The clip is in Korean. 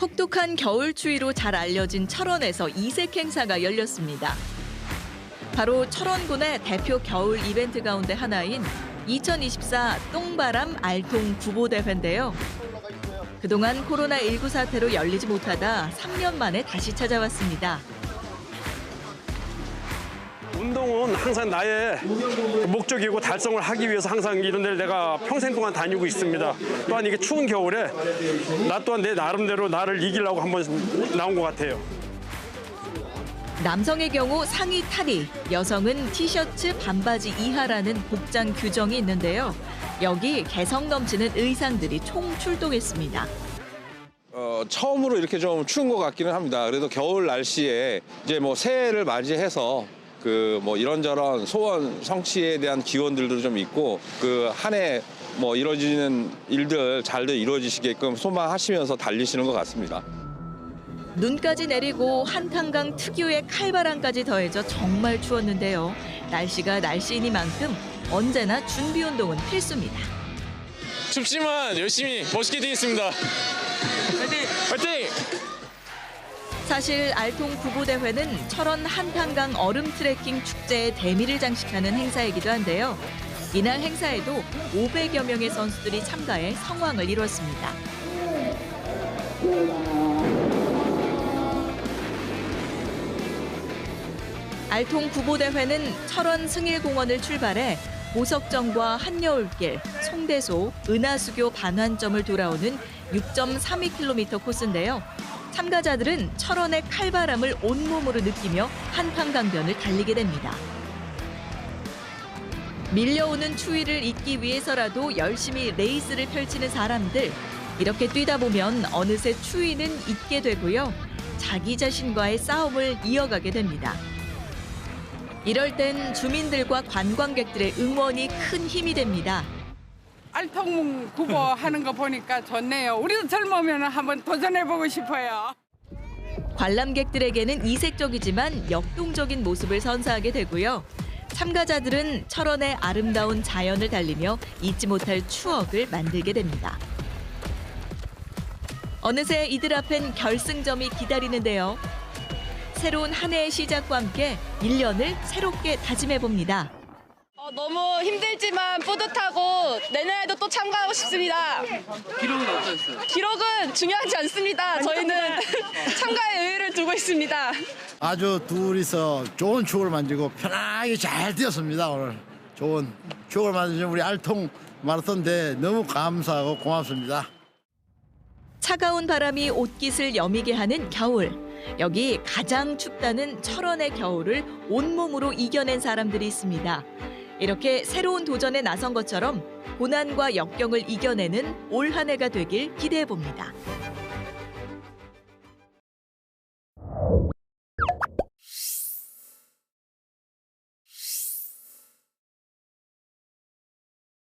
혹독한 겨울 추위로 잘 알려진 철원에서 이색 행사가 열렸습니다. 바로 철원군의 대표 겨울 이벤트 가운데 하나인 2024 똥바람 알통 구보대회인데요. 그동안 코로나19 사태로 열리지 못하다 3년 만에 다시 찾아왔습니다. 운동은 항상 나의 목적이고 달성을 하기 위해서 항상 이런 데를 내가 평생 동안 다니고 있습니다. 또한 이게 추운 겨울에 나 또한 내 나름대로 나를 이기려고 한번 나온 것 같아요. 남성의 경우 상의 탈의, 여성은 티셔츠 반바지 이하라는 복장 규정이 있는데요. 여기 개성 넘치는 의상들이 총 출동했습니다. 어, 처음으로 이렇게 좀 추운 것 같기는 합니다. 그래도 겨울 날씨에 이제 뭐 새해를 맞이해서 그 뭐 이런저런 소원 성취에 대한 기원들도 좀 있고 그 한 해 뭐 이루어지는 일들 잘들 이루어지시게끔 소망하시면서 달리시는 것 같습니다. 눈까지 내리고 한탄강 특유의 칼바람까지 더해져 정말 추웠는데요. 날씨가 날씨이니만큼 언제나 준비 운동은 필수입니다. 춥지만 열심히 멋있게 뛰겠습니다. 화이팅! 화이팅! 사실 알통 구보대회는 철원 한탄강 얼음 트레킹 축제의 대미를 장식하는 행사이기도 한데요. 이날 행사에도 500여 명의 선수들이 참가해 성황을 이뤘습니다. 알통 구보대회는 철원 승일공원을 출발해 보석정과 한여울길, 송대소, 은하수교 반환점을 돌아오는 6.32km 코스인데요. 참가자들은 철원의 칼바람을 온몸으로 느끼며 한판강변을 달리게 됩니다. 밀려오는 추위를 잊기 위해서라도 열심히 레이스를 펼치는 사람들. 이렇게 뛰다 보면 어느새 추위는 잊게 되고요. 자기 자신과의 싸움을 이어가게 됩니다. 이럴 땐 주민들과 관광객들의 응원이 큰 힘이 됩니다. 알통 구보 하는 거 보니까 좋네요. 우리도 젊으면 한번 도전해보고 싶어요. 관람객들에게는 이색적이지만 역동적인 모습을 선사하게 되고요. 참가자들은 철원의 아름다운 자연을 달리며 잊지 못할 추억을 만들게 됩니다. 어느새 이들 앞엔 결승점이 기다리는데요. 새로운 한 해의 시작과 함께 1년을 새롭게 다짐해 봅니다. 어, 너무 힘들지만 뿌듯하고 내년에도 또 참가하고 싶습니다. 기록은 어떠셨어요? 기록은 중요하지 않습니다. 저희는 참가의 의의를 두고 있습니다. 아주 둘이서 좋은 추억을 만들고 편하게 잘 뛰었습니다 오늘 좋은 추억을 만드신 우리 알통 마라톤 대 너무 감사하고 고맙습니다. 차가운 바람이 옷깃을 여미게 하는 겨울. 여기 가장 춥다는 철원의 겨울을 온몸으로 이겨낸 사람들이 있습니다. 이렇게 새로운 도전에 나선 것처럼 고난과 역경을 이겨내는 올 한 해가 되길 기대해 봅니다.